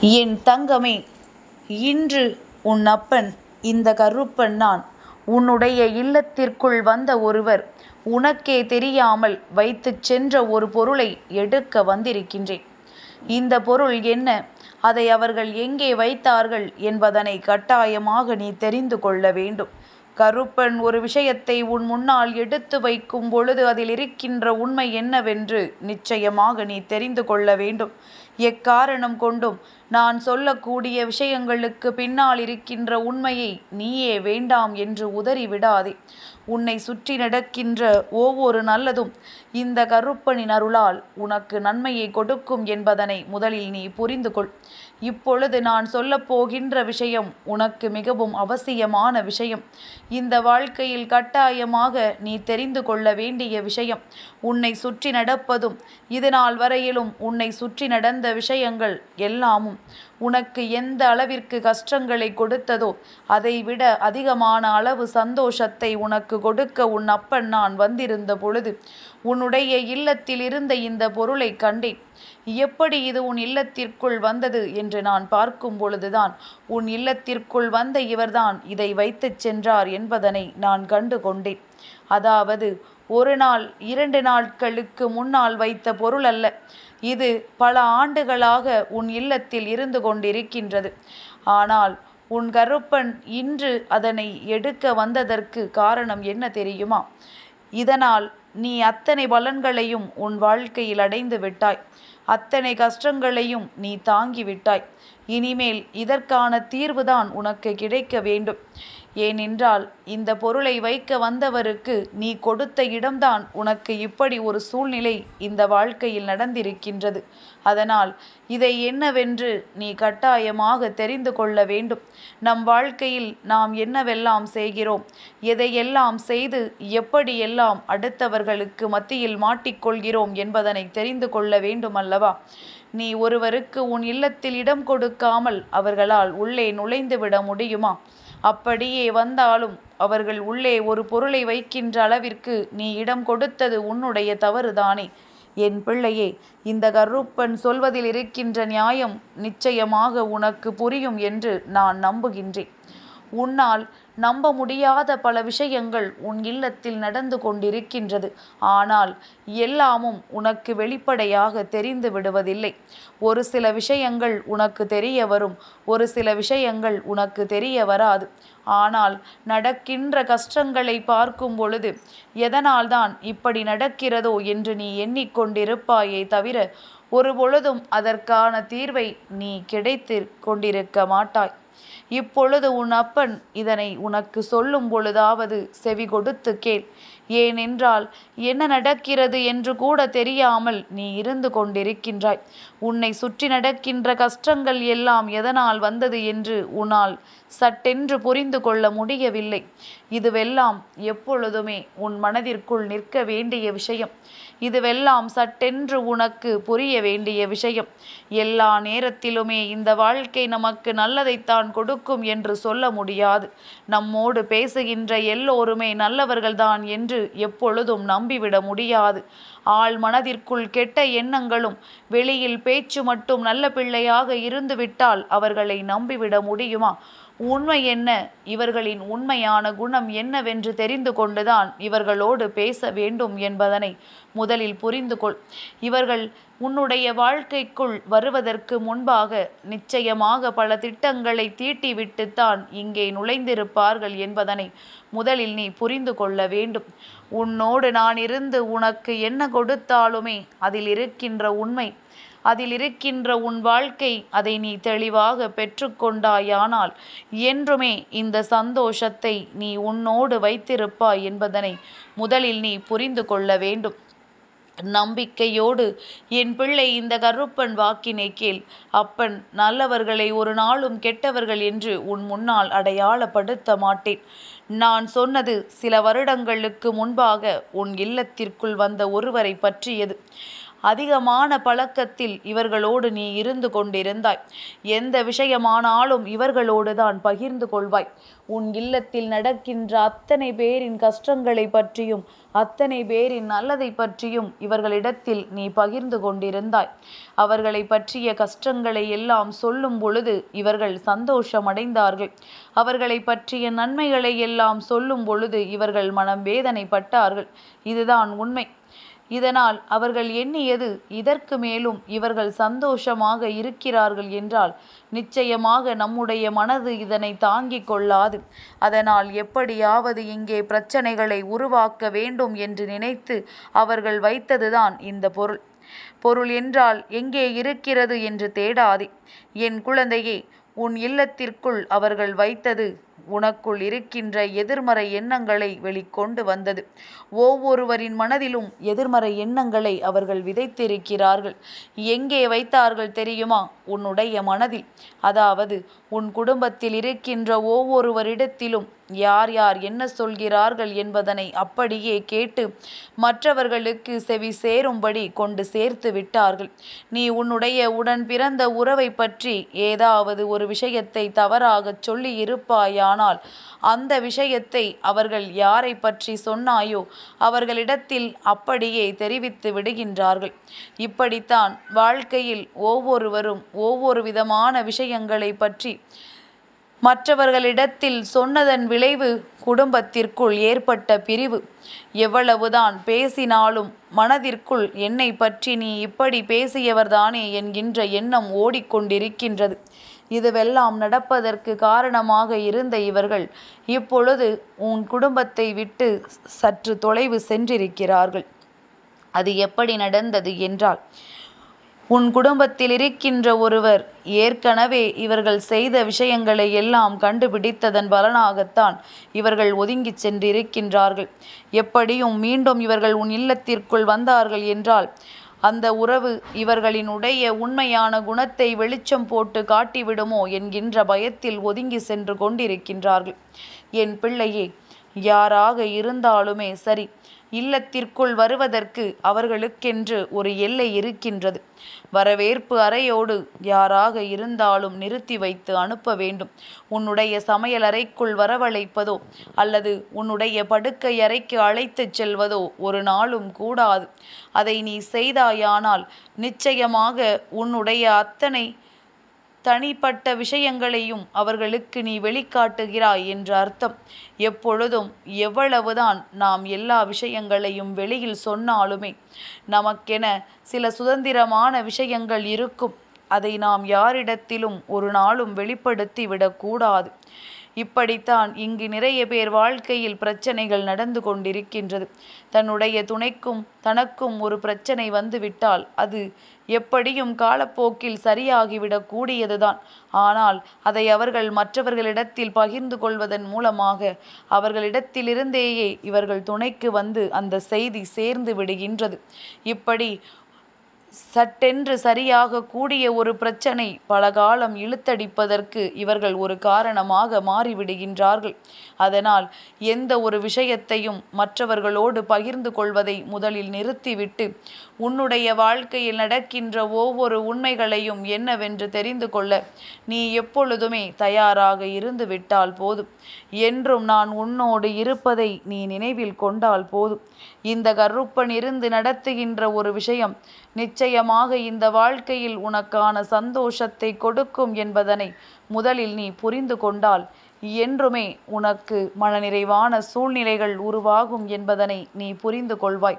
என் தங்கமே இன்று உன் அப்பன் இந்த கருப்பன் நான். உன்னுடைய இல்லத்திற்குள் வந்த ஒருவர் உனக்கே தெரியாமல் வைத்துச் சென்ற ஒரு பொருளை எடுக்க வந்திருக்கின்றேன். இந்த பொருள் என்ன? அதை அவர்கள் எங்கே வைத்தார்கள் என்பதனை கட்டாயமாக நீ தெரிந்து கொள்ள வேண்டும். கருப்பன் ஒரு விஷயத்தை உன் முன்னால் எடுத்து வைக்கும் பொழுது அதில் இருக்கின்ற உண்மை என்னவென்று நிச்சயமாக நீ தெரிந்து கொள்ள வேண்டும். எக்காரணம் கொண்டும் நான் சொல்லக்கூடிய விஷயங்களுக்கு பின்னால் இருக்கின்ற உண்மையை நீயே வேண்டாம் என்று உதறி விடாதே. உன்னை சுற்றி நடக்கின்ற ஒவ்வொரு நல்லதும் இந்த கருப்பனின் அருளால் உனக்கு நன்மையை கொடுக்கும் என்பதனை முதலில் நீ புரிந்து கொள் இப்பொழுது நான் சொல்லப்போகின்ற விஷயம் உனக்கு மிகவும் அவசியமான விஷயம். இந்த வாழ்க்கையில் கட்டாயமாக நீ தெரிந்து கொள்ள வேண்டிய விஷயம். உன்னை சுற்றி நடப்பதும் இதுநாள் வரையிலும் உன்னை சுற்றி நடந்த விஷயங்கள் எல்லாமும் உனக்கு எந்த அளவிற்கு கஷ்டங்களை கொடுத்ததோ அதைவிட அதிகமான அளவு சந்தோஷத்தை உனக்கு கொடுக்க உன் அப்பன் நான் வந்திருந்த பொழுது உன்னுடைய இல்லத்தில் இருந்த இந்த பொருளை கண்டேன். எப்படி இது உன் இல்லத்திற்குள் வந்தது என்று நான் பார்க்கும் பொழுதுதான். உன் இல்லத்திற்குள் வந்த இவர்தான் இதை வைத்துச் சென்றார் என்பதனை நான் கண்டு கொண்டேன். அதாவது ஒரு நாள் இரண்டு நாட்களுக்கு முன்னால் வைத்த பொருள் அல்ல. இது பல ஆண்டுகளாக உன் இல்லத்தில் இருந்து கொண்டிருக்கின்றது. ஆனால் உன் கருப்பன் இன்று அதனை எடுக்க வந்ததற்கு காரணம் என்ன தெரியுமா? இதனால் நீ அத்தனை பலன்களையும் உன் வாழ்க்கையில் அடைந்து விட்டாய். அத்தனை கஷ்டங்களையும் நீ தாங்கி விட்டாய். இனிமேல் இதற்கான தீர்வுதான் உனக்கு கிடைக்க வேண்டும். ஏனென்றால் இந்த பொருளை வைக்க வந்தவருக்கு நீ கொடுத்த இடம்தான் உனக்கு இப்படி ஒரு சூழ்நிலை இந்த வாழ்க்கையில் நடந்திருக்கின்றது. அதனால் இதை என்னவென்று நீ கட்டாயமாக தெரிந்து கொள்ள வேண்டும். நம் வாழ்க்கையில் நாம் என்னவெல்லாம் செய்கிறோம்? எதையெல்லாம் செய்து எப்படியெல்லாம் அடுத்தவர்களுக்கு மத்தியில் மாட்டிக்கொள்கிறோம் என்பதனை தெரிந்து கொள்ள வேண்டும் அல்லவா நீ ஒருவருக்கு உன் இல்லத்தில் இடம் கொடுக்காமல் அவர்களால் உள்ளே நுழைந்து விட முடியுமா? அப்படியே வந்தாலும் அவர்கள் உள்ளே ஒரு பொருளை வைக்கின்ற அளவிற்கு நீ இடம் கொடுத்தது உன்னுடைய தவறுதானே? என் பிள்ளையே இந்த கருப்பன் சொல்வதில் இருக்கின்ற நியாயம் நிச்சயமாக உனக்கு புரியும் என்று நான் நம்புகின்றேன். உன்னால் நம்ப முடியாத பல விஷயங்கள் உன் இல்லத்தில் நடந்து கொண்டிருக்கின்றது. ஆனால் எல்லாமும் உனக்கு வெளிப்படையாக தெரிந்து விடுவதில்லை. ஒரு சில விஷயங்கள் உனக்கு தெரிய வரும் ஒரு சில விஷயங்கள் உனக்கு தெரிய வராது. ஆனால் நடக்கின்ற கஷ்டங்களை பார்க்கும் பொழுது எதனால்தான் இப்படி நடக்கிறதோ என்று நீ எண்ணிக்கொண்டிருப்பாயே தவிர ஒரு பொழுதும் அதற்கான தீர்வை நீ கிடைத்து கொண்டிருக்க மாட்டாய். இப்பொழுது உன் அப்பன் இதனை உனக்கு சொல்லும் பொழுதாவது செவி கொடுத்து கேள். ஏனென்றால் என்ன நடக்கிறது என்று கூட தெரியாமல் நீ இருந்து கொண்டிருக்கின்றாய். உன்னை சுற்றி நடக்கின்ற கஷ்டங்கள் எல்லாம் எதனால் வந்தது என்று உன்னால் சட்டென்று புரிந்து கொள்ள முடியவில்லை. இதுவெல்லாம் எப்பொழுதுமே உன் மனதிற்குள் நிற்க வேண்டிய விஷயம். இதுவெல்லாம் சட்டென்று உனக்கு புரிய வேண்டிய விஷயம். எல்லா நேரத்திலுமே இந்த வாழ்க்கை நமக்கு நல்லதைத்தான் கொடுக்கும் என்று சொல்ல முடியாது. நம்மோடு பேசுகின்ற எல்லோருமே நல்லவர்கள்தான் என்று எப்பொழுதும் நம்பிவிட முடியாது. ஆள் மனதிற்குள் கெட்ட எண்ணங்களும் வெளியில் பேச்சு மட்டும் நல்ல பிள்ளையாக இருந்துவிட்டால் அவர்களை நம்பிவிட முடியுமா? உண்மை என்ன? இவர்களின் உண்மையான குணம் என்னவென்று தெரிந்து கொண்டுதான் இவர்களோடு பேச வேண்டும் என்பதனை முதலில் புரிந்து கொள். இவர்கள் உன்னுடைய வாழ்க்கைக்குள் வருவதற்கு முன்பாக நிச்சயமாக பல திட்டங்களை தீட்டிவிட்டுத்தான் இங்கே நுழைந்திருப்பார்கள் என்பதனை முதலில் நீ புரிந்து கொள்ள வேண்டும். உன்னோடு நான் இருந்து உனக்கு என்ன கொடுத்தாலுமே அதில் இருக்கின்ற உண்மை அதில் இருக்கின்ற உன் வாழ்க்கை அதை நீ தெளிவாக பெற்றுக்கொண்டாயானால் என்றுமே இந்த சந்தோஷத்தை நீ உன்னோடு வைத்திருப்பாய் என்பதனை முதலில் நீ புரிந்து கொள்ள வேண்டும். நம்பிக்கையோடு என் பிள்ளை இந்த கருப்பன் வாக்கினை கேள். அப்பன் நல்லவர்களை ஒரு நாளும் கெட்டவர்கள் என்று உன் முன்னால் அடையாளப்படுத்த மாட்டேன். நான் சொன்னது சில வருடங்களுக்கு முன்பாக உன் இல்லத்திற்குள் வந்த ஒருவரை பற்றியது. அதிகமான பழக்கத்தில் இவர்களோடு நீ இருந்து கொண்டிருந்தாய். எந்த விஷயமானாலும் இவர்களோடு தான் பகிர்ந்து கொள்வாய். உன் இல்லத்தில் நடக்கின்ற அத்தனை பேரின் கஷ்டங்களை பற்றியும் அத்தனை பேரின் நல்லதை பற்றியும் இவர்களிடத்தில் நீ பகிர்ந்து கொண்டிருந்தாய். அவர்களை பற்றிய கஷ்டங்களை எல்லாம் சொல்லும் பொழுது இவர்கள் சந்தோஷமடைந்தார்கள். அவர்களை பற்றிய நன்மைகளை எல்லாம் சொல்லும் பொழுது இவர்கள் மனம் வேதனைப்பட்டார்கள் இதுதான் உண்மை. இதனால் அவர்கள் எண்ணியது இதற்கு மேலும் இவர்கள் சந்தோஷமாக இருக்கிறார்கள் என்றால் நிச்சயமாக நம்முடைய மனது இதனை தாங்கிக் கொள்ளாது. அதனால் எப்படியாவது இங்கே பிரச்சனைகளை உருவாக்க வேண்டும் என்று நினைத்து அவர்கள் வைத்ததுதான் இந்த பொருள். பொருள் என்றால் எங்கே இருக்கிறது என்று தேடாதே. என் குழந்தையே உன் இல்லத்திற்குள் அவர்கள் வைத்தது உனக்குள் இருக்கின்ற எதிர்மறை எண்ணங்களை வெளிக்கொண்டு வந்தது. ஒவ்வொருவரின் மனதிலும் எதிர்மறை எண்ணங்களை அவர்கள் விதைத்திருக்கிறார்கள். எங்கே வைத்தார்கள் தெரியுமா? உன்னுடைய மனதில். அதாவது உன் குடும்பத்தில் இருக்கின்ற ஒவ்வொருவரிடத்திலும் யார் யார் என்ன சொல்கிறார்கள் என்பதனை அப்படியே கேட்டு மற்றவர்களுக்கு செவி சேரும்படி கொண்டு சேர்த்து விட்டார்கள். நீ உன்னுடைய உடன் பிறந்த உறவை பற்றி ஏதாவது ஒரு விஷயத்தை தவறாகச் சொல்லி இருப்பாயானால் அந்த விஷயத்தை அவர்கள் யாரை பற்றி சொன்னாயோ அவர்களிடத்தில் அப்படியே தெரிவித்து விடுகின்றார்கள். இப்படித்தான் வாழ்க்கையில் ஒவ்வொருவரும் ஒவ்வொரு விதமான விஷயங்களை பற்றி மற்றவர்களிடத்தில் சொன்னதன் விளைவு குடும்பத்திற்குள் ஏற்பட்ட பிரிவு. எவ்வளவுதான் பேசினாலும் மனதிற்குள் என்னை பற்றி நீ இப்படி பேசியவர்தானே என்கின்ற எண்ணம் ஓடிக்கொண்டிருக்கின்றது. இதுவெல்லாம் நடப்பதற்கு காரணமாக இருந்த இவர்கள் இப்பொழுது உன் குடும்பத்தை விட்டு சற்று தொலைவு சென்றிருக்கிறார்கள். அது எப்படி நடந்தது என்றால் உன் குடும்பத்தில் இருக்கின்ற ஒருவர் ஏற்கனவே இவர்கள் செய்த விஷயங்களை எல்லாம் கண்டுபிடித்ததன் பலனாகத்தான் இவர்கள் ஒதுங்கிச் சென்றிருக்கின்றார்கள். எப்படியும் மீண்டும் இவர்கள் உன் இல்லத்திற்குள் வந்தார்கள் என்றால் அந்த உறவு இவர்களினுடைய உண்மையான குணத்தை வெளிச்சம் போட்டு காட்டிவிடுமோ என்கின்ற பயத்தில் ஒதுங்கி சென்று கொண்டிருக்கின்றார்கள். என் பிள்ளையே யாராக இருந்தாலுமே சரி இல்லத்திற்குள் வருவதற்கு அவர்களுக்கென்று ஒரு எல்லை இருக்கின்றது. வரவேற்பு அறையோடு யாராக இருந்தாலும் நிறுத்தி வைத்து அனுப்ப வேண்டும். உன்னுடைய சமையல் அறைக்குள் வரவழைப்பதோ அல்லது உன்னுடைய படுக்கை அறைக்கு அழைத்துச் செல்வதோ ஒரு நாளும் கூடாது. அதை நீ செய்தாயானால் நிச்சயமாக உன்னுடைய அத்தனை தனிப்பட்ட விஷயங்களையும் அவர்களுக்கு நீ வெளிக்காட்டுகிறாய் என்று அர்த்தம். எப்பொழுதும் எவ்வளவுதான் நாம் எல்லா விஷயங்களையும் வெளியில் சொன்னாலுமே நமக்கென சில சுதந்திரமான விஷயங்கள் இருக்கும். அதை நாம் யாரிடத்திலும் ஒரு நாளும் வெளிப்படுத்தி விடக்கூடாது. இப்படித்தான் இங்கு நிறைய பேர் வாழ்க்கையில் பிரச்சனைகள் நடந்து கொண்டிருக்கின்றது. தன்னுடைய துணைக்கும் தனக்கும் ஒரு பிரச்சனை வந்துவிட்டால் அது எப்படியும் காலப்போக்கில் சரியாகிவிடக் கூடியதுதான். ஆனால் அதை அவர்கள் மற்றவர்களிடத்தில் பகிர்ந்து கொள்வதன் மூலமாக அவர்களிடத்திலிருந்தேயே இவர்கள் துணைக்கு வந்து அந்த செய்தி சேர்ந்து விடுகின்றது. இப்படி சட்டென்று சரியாக கூடிய ஒரு பிரச்சனை பல காலம் இழுத்தடிப்பதற்கு இவர்கள் ஒரு காரணமாக மாறிவிடுகின்றார்கள். அதனால் எந்த ஒரு விஷயத்தையும் மற்றவர்களோடு பகிர்ந்து கொள்வதை முதலில் நிறுத்திவிட்டு உன்னுடைய வாழ்க்கையில் நடக்கின்ற ஒவ்வொரு உண்மைகளையும் என்னவென்று தெரிந்து கொள்ள நீ எப்பொழுதுமே தயாராக இருந்து விட்டால் போதும். என்றும் நான் உன்னோடு இருப்பதை நீ நினைவில் கொண்டால் போதும். இந்த கருப்பன் இருந்து நடத்துகின்ற ஒரு விஷயம் நிச்சயமாக இந்த வாழ்க்கையில் உனக்கான சந்தோஷத்தை கொடுக்கும் என்பதனை முதலில் நீ புரிந்து கொண்டால் என்றுமே உனக்கு மனநிறைவான சூழ்நிலைகள் உருவாகும் என்பதனை நீ புரிந்து கொள்வாய்.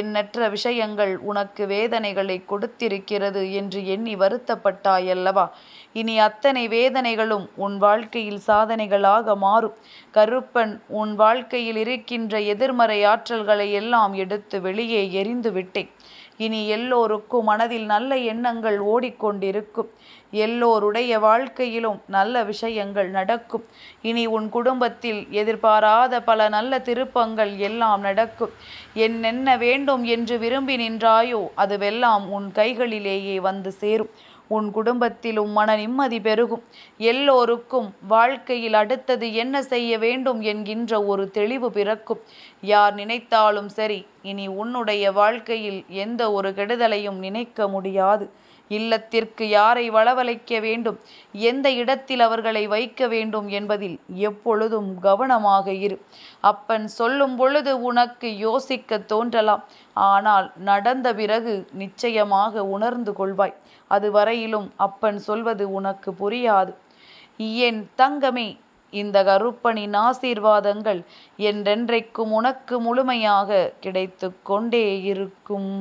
எண்ணற்ற விஷயங்கள் உனக்கு வேதனைகளை கொடுத்திருக்கிறது என்று எண்ணி வருத்தப்பட்டாயல்லவா? இனி அத்தனை வேதனைகளும் உன் வாழ்க்கையில் சாதனைகளாக மாறும். கருப்பன் உன் வாழ்க்கையில் இருக்கின்ற எதிர்மறை ஆற்றல்களை எல்லாம் எடுத்து வெளியே எரிந்து விட்டேன். இனி எல்லோருக்கும் மனதில் நல்ல எண்ணங்கள் ஓடிக்கொண்டிருக்கும். எல்லோருடைய வாழ்க்கையிலும் நல்ல விஷயங்கள் நடக்கும். இனி உன் குடும்பத்தில் எதிர்பாராத பல நல்ல திருப்பங்கள் எல்லாம் நடக்கும். என்னென்ன வேண்டும் என்று விரும்பி நின்றாயோ அதுவெல்லாம் உன் கைகளிலேயே வந்து சேரும். உன் குடும்பத்திலும் மன நிம்மதி பெருகும். எல்லோருக்கும் வாழ்க்கையில் அடுத்தது என்ன செய்ய வேண்டும் என்கின்ற ஒரு தெளிவு பிறக்கும். யார் நினைத்தாலும் சரி இனி உன்னுடைய வாழ்க்கையில் எந்த ஒரு கெடுதலையும் நினைக்க முடியாது. இல்லத்திற்கு யாரை வளவழைக்க வேண்டும்? எந்த இடத்தில் அவர்களை வைக்க வேண்டும் என்பதில் எப்பொழுதும் கவனமாக இரு. அப்பன் சொல்லும் பொழுது உனக்கு யோசிக்க தோன்றலாம். ஆனால் நடந்த பிறகு நிச்சயமாக உணர்ந்து கொள்வாய். அதுவரையிலும் அப்பன் சொல்வது உனக்கு புரியாது. என் தங்கமே இந்த கருப்பனின் ஆசீர்வாதங்கள் என்றென்றைக்கும் உனக்கு முழுமையாக கிடைத்து கொண்டே இருக்கும்.